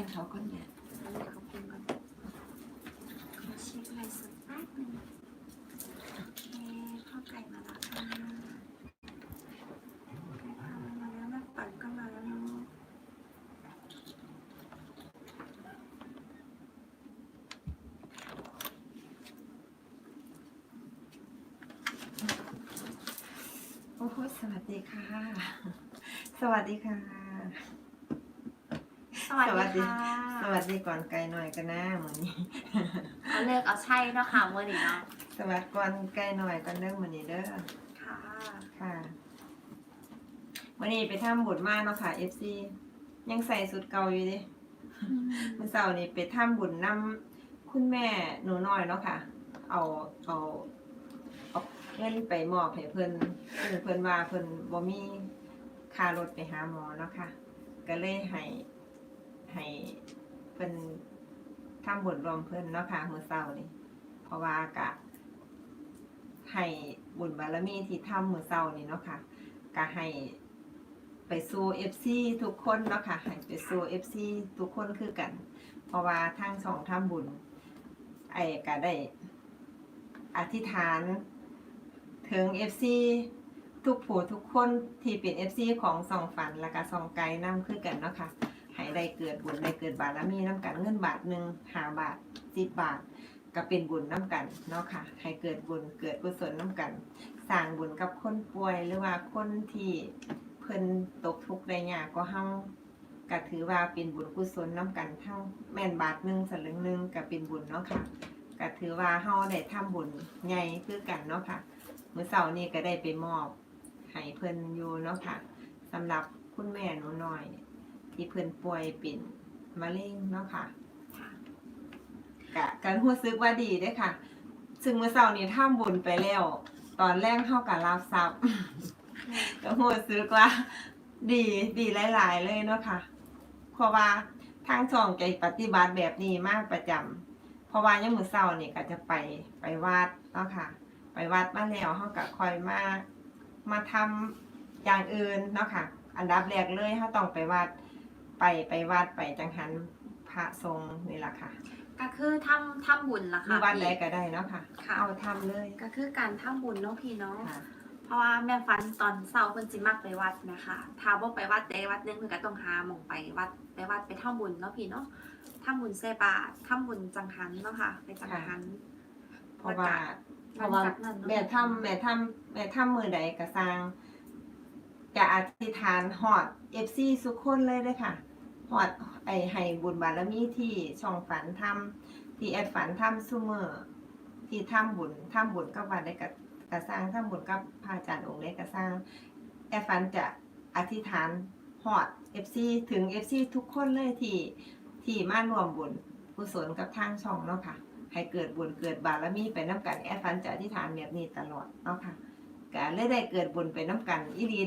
กันเขาคนเนี่ยเขอบคุณก่อนขอเช็คไลน์สดแป๊บนึงโอเคข้าวไก่มาแล้วค่ะไก่ทำมาแล้วแม่ปั่นก็มาแล้วเนาะโอ้โหสวัสดีค่ะ สวัสดีค่ะ สวัสดีค่ะสวัสดีก่อนไกลหน่อยกันนะเหมือนนี้เอาเลิกเอาใช่เนาะค่ะเมื่อนี้เนาะสวัสดีก่อนไกลหน่อยกันเด้อเหมือนนี้เด้อค่ะค่ะวันนี้ไปทำบุญมากเนาะค่ะ FC ยังใส่สุดเก่าอยู่ดิเมื่อเช้านี้ไปทำบุญนำคุณแม่หนูน้อยเนาะค่ะ เอาเอาเอาเงินไปมอบให้เพิ่นเพิ่นเพิ่นว่าเพิ่นบ่มีค่ารถไปหาหมอเนาะค่ะ ก็เลยให้ ให้เพิ่นทำบุญรวมเพิ่นเนาะค่ะเมื่อเช้านี้เพราะว่ากะให้บุญบารมีที่ทำมือเศร้านี่เนาะค่ะก็ให้ไปสู่ FC ทุกคนเนาะค่ะให้ไปสู่ FC ทุกคนคือกัน เพราะว่าทางช่องทำบุญ ไอ้ก็ได้อธิษฐานถึง FC ทุกผู้ทุกคนที่เป็น FC ของสองฝันและก็สองไกลนำคือกันเนาะค่ะ ให้ได้เกิดบุญได้เกิดบารมีน้ำกันเงินบาทหนึ่งหาบาทสิบบาทก็เป็นบุญน้ำกันเนาะค่ะ ให้เกิดบุญเกิดกุศลน้ำกันสร้างบุญกับคนป่วยหรือว่าคนที่เพิ่นตกทุกข์ได้ยากก็เฮาก็ถือว่าเป็นบุญกุศลน้ำกันทั้งแม่นบาทหนึ่งสลึงหนึ่งก็เป็นบุญเนาะค่ะก็ถือว่าเฮาได้ทำบุญใหญ่คือกันเนาะค่ะมื้อเช้านี้ก็ได้ไปมอบให้เพิ่นอยู่เนาะค่ะสำหรับคุณแม่หนูน้อย ที่เพิ่นป่วยเป็นมะเร็งเนาะค่ะกะการรู้สึกว่าดีเด้อค่ะ ซึ่งเมื่อเช้านี้ท่าบุญไปแล้ว ตอนแรกเข้ากับรับทรัพย์ก็รู้สึกว่า ดีดีหลาย ๆ เลยเนาะค่ะ เพราะว่าทางช่องใจปฏิบัติแบบนี้มากประจำเพราะว่ายังมื้อเช้านี่ก็จะไปไปวัดเนาะค่ะ ไปวัดมาแล้วเฮาก็ค่อยมามาทำอย่างอื่นเนาะค่ะ อันดับแรกเลยเฮาต้องไปวัด ไปไปวัดไปจังหันพระทรงนี่ล่ะค่ะก็คือทำทำบุญล่ะหรืค่ะอวันพี่ใดก็ได้เนาะค่ะ ค่ะ เอาทำเลยก็คือการทำบุญเนาะพี่เนาะค่ะเพราะว่าแม่ฟันตอนเช้าเพิ่นสิมักไปวัดนะคะถ้าบ่ไปวัดใดวัดหนึงเพิ่นก็ต้องหาหม่องไปวัดไปวัดไปทำบุญเนาะพี่เนาะทำบุญใส่บาตรทำบุญจังหันเนาะค่ะ ไปจังหันเพราะว่า เพหลัราะงว่าจากนั้นเนาะแม่ทำแม่ทำแม่ทำมือใดก็สร้างจะอธิษฐานฮอดเอฟซีสุกคนเลยเลยค่ะ ฮอดไอให้บุญบารมีที่ช่องฝันทำที่แอดฝันทำซุเมอร์ที่ทำบุญทำบุญกับวัดได้กับกระสร้างทำบุญกับพระอาจารย์องค์ได้กระสร้าง แอดฝันจะอธิษฐานฮอดเอฟซีถึงเอฟซีทุกคนเลยที่ที่มารวมบุญกุศลกับทางช่องเนาะค่ะให้เกิดบุญเกิดบารมีไปน้ำกันแอดฟันจะอธิษฐานแบบนี้ตลอดเนาะค่ะก็เลยได้เกิดบุญไปน้ำกันอีหลี